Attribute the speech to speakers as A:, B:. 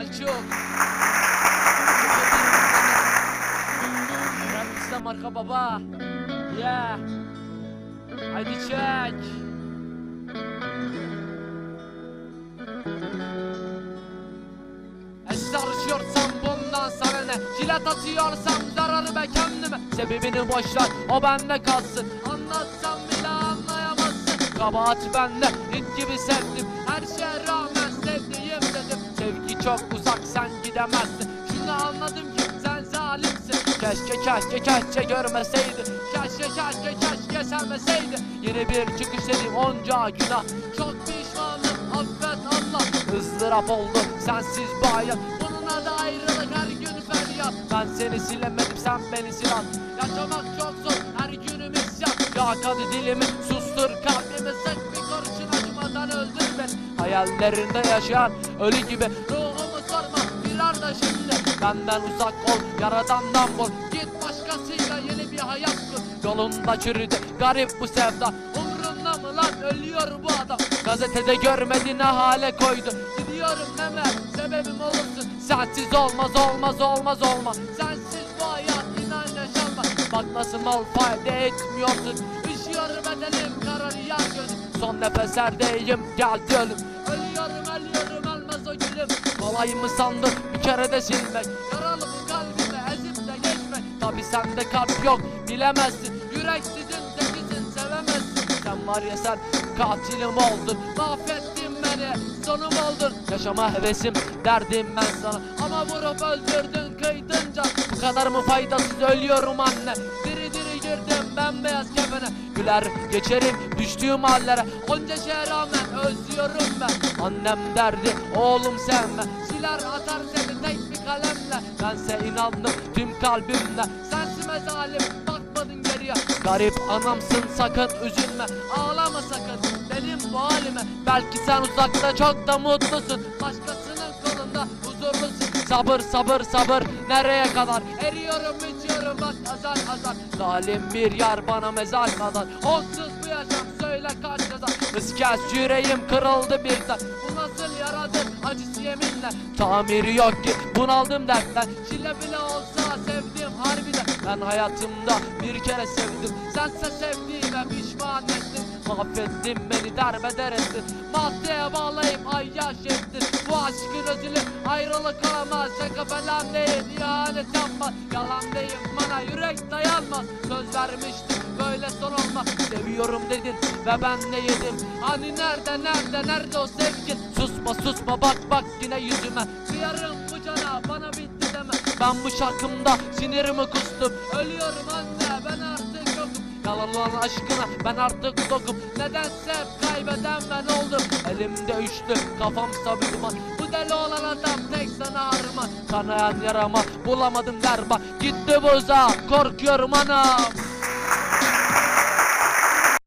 A: Selçuk. Öğrenmişse marka baba. Yeah. Haydi çek. Esrar içiyorsam bundan sana ne Jilet atıyorsam zararı be kendime Sebebini boşver o bende kalsın Anlatsam bile anlayamazsın Kabahat bende it gibi sevdim Her çok uzak sen gidemezsin. Şunu anladım ki sen zalimsin. Keşke keşke keşke görmeseydi. Keşke keşke keşke sevmeseydi. Yeni bir çıkış dedim onca günah. Çok pişmanım affet Allah. Izdırap oldu sensiz bu hayat Bunun adı ayrılık her gün feryat. Ben seni silemedim sen beni sil at. Yaşamak çok zor her günüm isyan. Yakadı dilimi sustur kalbimi. Sık bir kurşun acımadan öldür beni Hayallerinde yaşayan ölü gibi Benden uzak ol yaradandan bul Git başkasıyla yeni bir hayat kur. Yolunda çürüdü garip bu sevda. Umrunda mı lan? Ölüyor bu adam. Gazetede görmedi ne hale koydu? Gidiyorum deme sebebim olursun. Sensiz olmaz olmaz olmaz olmaz. Sensiz bu hayat inan yaşanmaz. Bak nasıl mal fayda etmiyorsun. Üşüyor bedenim kararıyor gözüm Son nefeslerdeyim geldi ölüm Ölüyorum ölüyorum ölmez o gülüm. Kolay mı sandın kere de silmek Yaralı bu kalbime ezip de geçmek Tabi sende kalp yok bilemezsin. Yüreksizin tekisin sevemezsin. Sen var ya sen katilim oldun. Mahvettin beni sonum oldun. Yaşama hevesim derdim ben sana. Ama vurup öldürdün kıydın Bu kadar mı faydasız? Ölüyorum anne Diri girdim bembeyaz kefene Güler geçerim düştüğüm hallere. Onca şeye rağmen özlüyorum ben. Annem derdi oğlum sevme. Siler atar seni tek bir kalemle. Bense inandım tüm kalbimle. Sensime zalim bakmadın geriye. Garip anamsın sakın üzülme. Ağlama sakın benim bu halime. Belki sen uzakta çok da mutlusun. Başkasının kolunda huzurlusun Sabır sabır sabır. Nereye kadar? Eriyorum bitiyorum. Bak azar azar. Zalim bir yar bana mezar kadar. Onsuz bu yaşam söyle kaç yazar Kız yüreğim kırıldı birden. Bu nasıl yaradır? Acısı yeminle. Tamiri yok ki. Bunaldım dertten. Şile bile olsa sevdim harbiden. Ben hayatımda bir kere sevdim. Sense sevdiğime pişman ettin Mahvettin beni derbeder ettin Maddeye bağlayıp ayyaş ettin. Bu aşkın özülü ayrılık olamaz Şaka falan değil ihanet yapma. Yalan değil bana yürek dayanmaz Söz vermiştim böyle son olmaz Seviyorum dedin ve ben de yedim. Hani nerede nerede nerede o sevgin? Susma susma bak bak yine yüzüme. Kıyarım bu cana bana bitti deme. Ben bu şarkımda sinirimi kustum. Ölüyorum anne ben artık Yalan aşkına ben artık dokum Nedense kaybeden ben oldum. Elimde üçlü kafamsa bir duman Bu deli olan adam tek sana armağan Kanayan yarama bulamadım derman Gitti buza korkuyorum anam